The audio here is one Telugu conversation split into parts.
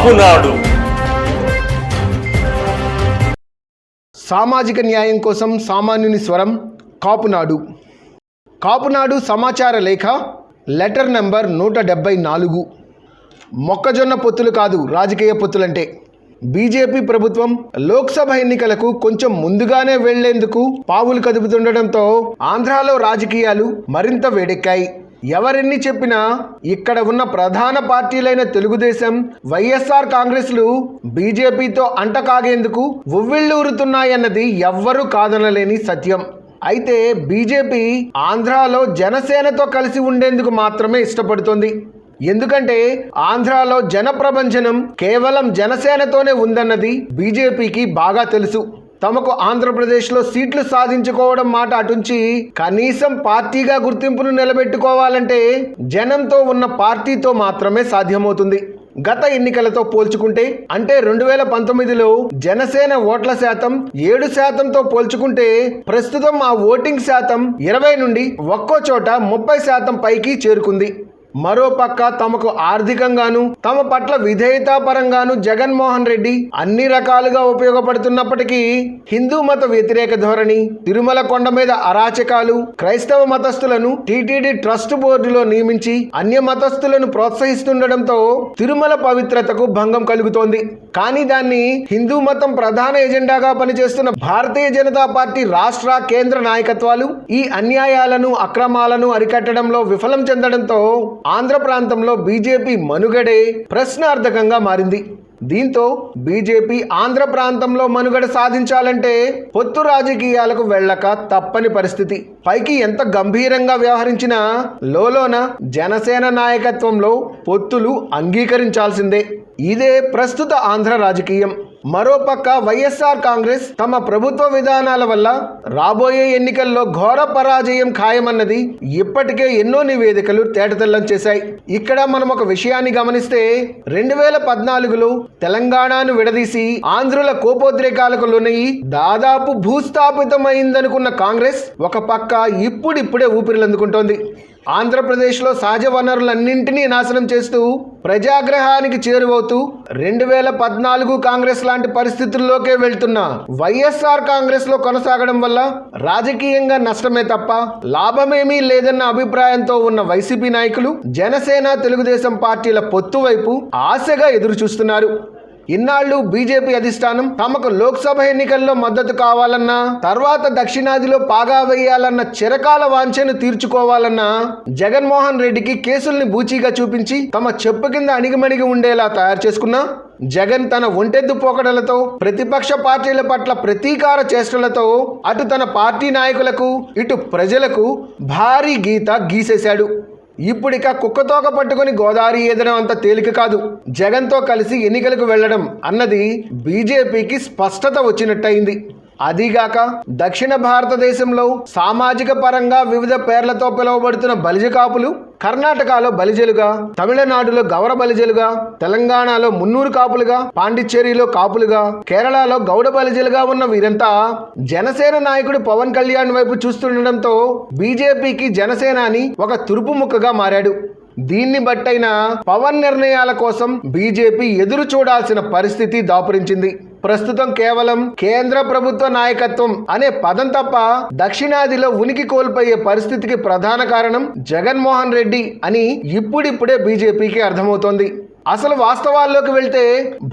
కాపునాడు సామాజిక న్యాయం కోసం సామాన్యుని స్వరం కాపునాడు. కాపునాడు సమాచార లేఖ లెటర్ నెంబర్ నూట డెబ్బై నాలుగు. మొక్కజొన్న పొత్తులు కాదు రాజకీయ పొత్తులంటే. బీజేపీ ప్రభుత్వం లోక్సభ ఎన్నికలకు కొంచెం ముందుగానే వెళ్ళేందుకు పావులు కదుపుతుండటంతో ఆంధ్రాలో రాజకీయాలు మరింత వేడెక్కాయి. ఎవరెన్ని చెప్పినా ఇక్కడ ఉన్న ప్రధాన పార్టీలైన తెలుగుదేశం వైఎస్ఆర్ కాంగ్రెస్లు బీజేపీతో అంటకాగేందుకు ఉవ్విళ్ళూరుతున్నాయన్నది ఎవ్వరూ కాదనలేని సత్యం. అయితే బీజేపీ ఆంధ్రాలో జనసేనతో కలిసి ఉండేందుకు మాత్రమే ఇష్టపడుతోంది. ఎందుకంటే ఆంధ్రాలో జనప్రబంచనం కేవలం జనసేనతోనే ఉందన్నది బీజేపీకి బాగా తెలుసు. తమకు ఆంధ్రప్రదేశ్లో సీట్లు సాధించుకోవడం మాట అటుంచి కనీసం పార్టీగా గుర్తింపును నిలబెట్టుకోవాలంటే జనంతో ఉన్న పార్టీతో మాత్రమే సాధ్యమవుతుంది. గత ఎన్నికలతో పోల్చుకుంటే అంటే రెండు వేల పంతొమ్మిదిలో జనసేన ఓట్ల శాతం ఏడు శాతంతో పోల్చుకుంటే ప్రస్తుతం ఆ ఓటింగ్ శాతం ఇరవై నుండి ఒక్కో చోట ముప్పై శాతం పైకి చేరుకుంది. మరోపక్క తమకు ఆర్థికంగాను తమ పట్ల విధేయతాపరంగాను జగన్మోహన్ రెడ్డి అన్ని రకాలుగా ఉపయోగపడుతున్నప్పటికీ హిందూ మత వ్యతిరేక ధోరణి తిరుమల కొండ మీద అరాచకాలు క్రైస్తవ మతస్థులను టీటీడీ ట్రస్ట్ బోర్డులో నియమించి అన్య మతస్థులను ప్రోత్సహిస్తుండటంతో తిరుమల పవిత్రతకు భంగం కలుగుతోంది. కానీ దాన్ని హిందూ మతం ప్రధాన ఎజెండాగా పనిచేస్తున్న భారతీయ జనతా పార్టీ రాష్ట్ర కేంద్ర నాయకత్వాలు ఈ అన్యాయాలను అక్రమాలను అరికట్టడంలో విఫలం చెందడంతో ఆంధ్ర ప్రాంతంలో బీజేపీ మనుగడే ప్రశ్నార్థకంగా మారింది. దీంతో బీజేపీ ఆంధ్ర ప్రాంతంలో మనుగడ సాధించాలంటే పొత్తు రాజకీయాలకు వెళ్ళక తప్పని పరిస్థితి. పైకి ఎంత గంభీరంగా వ్యవహరించినా లోలోన జనసేన నాయకత్వంలో పొత్తులు అంగీకరించాల్సిందే. ఇదే ప్రస్తుత ఆంధ్ర రాజకీయం. మరోపక్క వైఎస్ఆర్ కాంగ్రెస్ తమ ప్రభుత్వ విధానాల వల్ల రాబోయే ఎన్నికల్లో ఘోర పరాజయం ఖాయమన్నది ఇప్పటికే ఎన్నో నివేదికలు తేటతెల్లం చేశాయి. ఇక్కడ మనం ఒక విషయాన్ని గమనిస్తే రెండు వేల పద్నాలుగులో తెలంగాణను విడదీసి ఆంధ్రుల కోపోద్రేకాలకు లోనయ్యి దాదాపు భూస్థాపితమైందనుకున్న కాంగ్రెస్ ఒక పక్క ఇప్పుడిప్పుడే ఊపిరిలందుకుంటోంది. ఆంధ్రప్రదేశ్లో సహజ వనరులన్నింటినీ నాశనం చేస్తూ ప్రజాగ్రహానికి చేరువవుతూ రెండు వేల పద్నాలుగు కాంగ్రెస్ లాంటి పరిస్థితుల్లోకే వెళ్తున్న వైఎస్ఆర్ కాంగ్రెస్లో కొనసాగడం వల్ల రాజకీయంగా నష్టమే తప్ప లాభమేమీ లేదన్న అభిప్రాయంతో ఉన్న వైసీపీ నాయకులు జనసేన తెలుగుదేశం పార్టీల పొత్తు వైపు ఆశగా ఎదురు చూస్తున్నారు ఇన్నాళ్ళు బీజేపీ అధిష్టానం తమకు లోక్సభ ఎన్నికల్లో మద్దతు కావాలన్నా తర్వాత దక్షిణాదిలో పాగా వేయాలన్న చిరకాల వాంఛను తీర్చుకోవాలన్నా జగన్మోహన్ రెడ్డికి కేసుల్ని బూచీగా చూపించి తమ చెప్పు కింద అణిగిమణిగి ఉండేలా తయారు చేసుకున్నా జగన్ తన ఒంటెద్దు పోకడలతో ప్రతిపక్ష పార్టీల పట్ల ప్రతీకార చేష్టలతో అటు తన పార్టీ నాయకులకు ఇటు ప్రజలకు భారీ గీత గీసేశాడు. ఇప్పుడిక కుక్కతోక పట్టుకుని గోదావరి ఏదడం అంత తేలిక కాదు. జగన్తో కలిసి ఎన్నికలకు వెళ్ళడం అన్నది బీజేపీకి స్పష్టత వచ్చినట్టయింది. అదీగాక దక్షిణ భారతదేశంలో సామాజిక పరంగా వివిధ పేర్లతో పిలువబడుతున్న బలిజ కాపులు కర్ణాటకలో బలిజలుగా తమిళనాడులో గౌర బలిజలుగా తెలంగాణలో మున్నూరు కాపులుగా పాండిచ్చేరిలో కాపులుగా కేరళలో గౌడ బలిజలుగా ఉన్న వీరంతా జనసేన నాయకుడు పవన్ కళ్యాణ్ వైపు చూస్తుండటంతో బీజేపీకి జనసేనాని ఒక తురుపు ముక్కగా మారాడు. దీన్ని బట్టైనా పవన్ నిర్ణయాల కోసం బీజేపీ ఎదురు చూడాల్సిన పరిస్థితి దాపురించింది. ప్రస్తుతం కేవలం కేంద్ర ప్రభుత్వ నాయకత్వం అనే పదం తప్ప దక్షిణాదిలో ఉనికి కోల్పోయే పరిస్థితికి ప్రధాన కారణం జగన్మోహన్ రెడ్డి అని ఇప్పుడిప్పుడే బీజేపీకి అర్థమవుతోంది. అసలు వాస్తవాల్లోకి వెళ్తే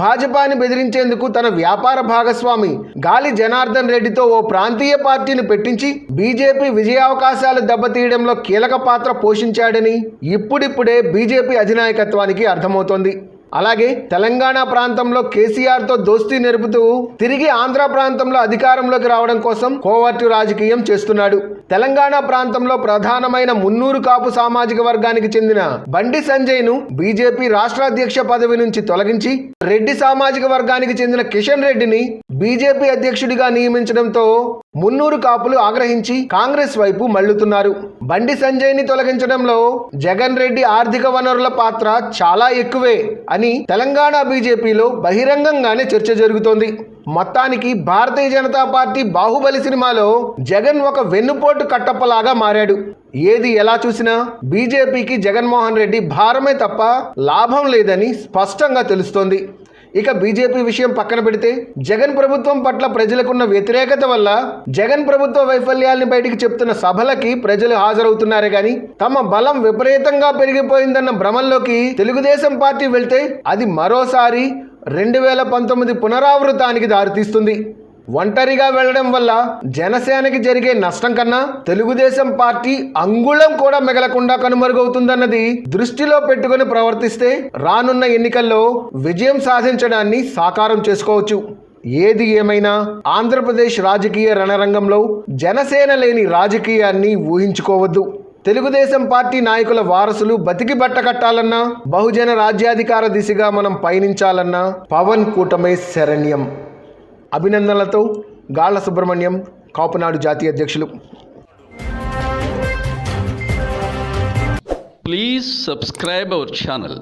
భాజపాని బెదిరించేందుకు తన వ్యాపార భాగస్వామి గాలి జనార్దన్ రెడ్డితో ఓ ప్రాంతీయ పార్టీని పెట్టించి బీజేపీ విజయావకాశాలు దెబ్బతీయడంలో కీలక పాత్ర పోషించాడని ఇప్పుడిప్పుడే బీజేపీ అధినాయకత్వానికి అర్థమవుతోంది. అలాగే తెలంగాణ ప్రాంతంలో కేసీఆర్తో దోస్తీ నెరుపుతూ తిరిగి ఆంధ్ర ప్రాంతంలో అధికారంలోకి రావడం కోసం కోవర్టు రాజకీయం చేస్తున్నాడు. తెలంగాణ ప్రాంతంలో ప్రధానమైన మున్నూరు కాపు సామాజిక వర్గానికి చెందిన బండి సంజయ్ను బీజేపీ రాష్ట్ర అధ్యక్ష పదవి నుంచి తొలగించి రెడ్డి సామాజిక వర్గానికి చెందిన కిషన్ రెడ్డిని బీజేపీ అధ్యక్షుడిగా నియమించడంతో మున్నూరు కాపులు ఆగ్రహించి కాంగ్రెస్ వైపు మళ్ళుతున్నారు బండి సంజయ్ని తొలగించడంలో జగన్ రెడ్డి ఆర్థిక వనరుల పాత్ర చాలా ఎక్కువే అని తెలంగాణ బీజేపీలో బహిరంగంగానే చర్చ జరుగుతోంది. మొత్తానికి భారతీయ జనతా పార్టీ బాహుబలి సినిమాలో జగన్ ఒక వెన్నుపోటు కట్టప్పలాగా మారాడు. ఏది ఎలా చూసినా బీజేపీకి జగన్మోహన్ రెడ్డి భారమే తప్ప లాభం లేదని స్పష్టంగా తెలుస్తోంది. ఇక బీజేపీ విషయం పక్కన పెడితే జగన్ ప్రభుత్వం పట్ల ప్రజలకున్న వ్యతిరేకత వల్ల జగన్ ప్రభుత్వ వైఫల్యాల్ని బయటికి చెప్తున్న సభలకి ప్రజలు హాజరవుతున్నారే గాని తమ బలం విపరీతంగా పెరిగిపోయిందన్న భ్రమంలోకి తెలుగుదేశం పార్టీ వెళ్తే అది మరోసారి రెండు వేల పంతొమ్మిది పునరావృతానికి దారితీస్తుంది. ఒంటరిగా వెళ్ళడం వల్ల జనసేనకి జరిగే నష్టం కన్నా తెలుగుదేశం పార్టీ అంగుళం కూడా మిగలకుండా కనుమరుగవుతుందన్నది దృష్టిలో పెట్టుకుని ప్రవర్తిస్తే రానున్న ఎన్నికల్లో విజయం సాధించడాన్ని సాకారం చేసుకోవచ్చు. ఏది ఏమైనా ఆంధ్రప్రదేశ్ రాజకీయ రణరంగంలో జనసేన లేని రాజకీయాన్ని ఊహించుకోవద్దు. తెలుగుదేశం పార్టీ నాయకుల వారసులు బతికి బట్ట కట్టాలన్నా బహుజన రాజ్యాధికార దిశగా మనం పయనించాలన్నా పవన్ కూటమే శరణ్యం. అభినందనలతో గాళ్ళ సుబ్రహ్మణ్యం కాపునాడు జాతీయ అధ్యక్షులు. Please subscribe our channel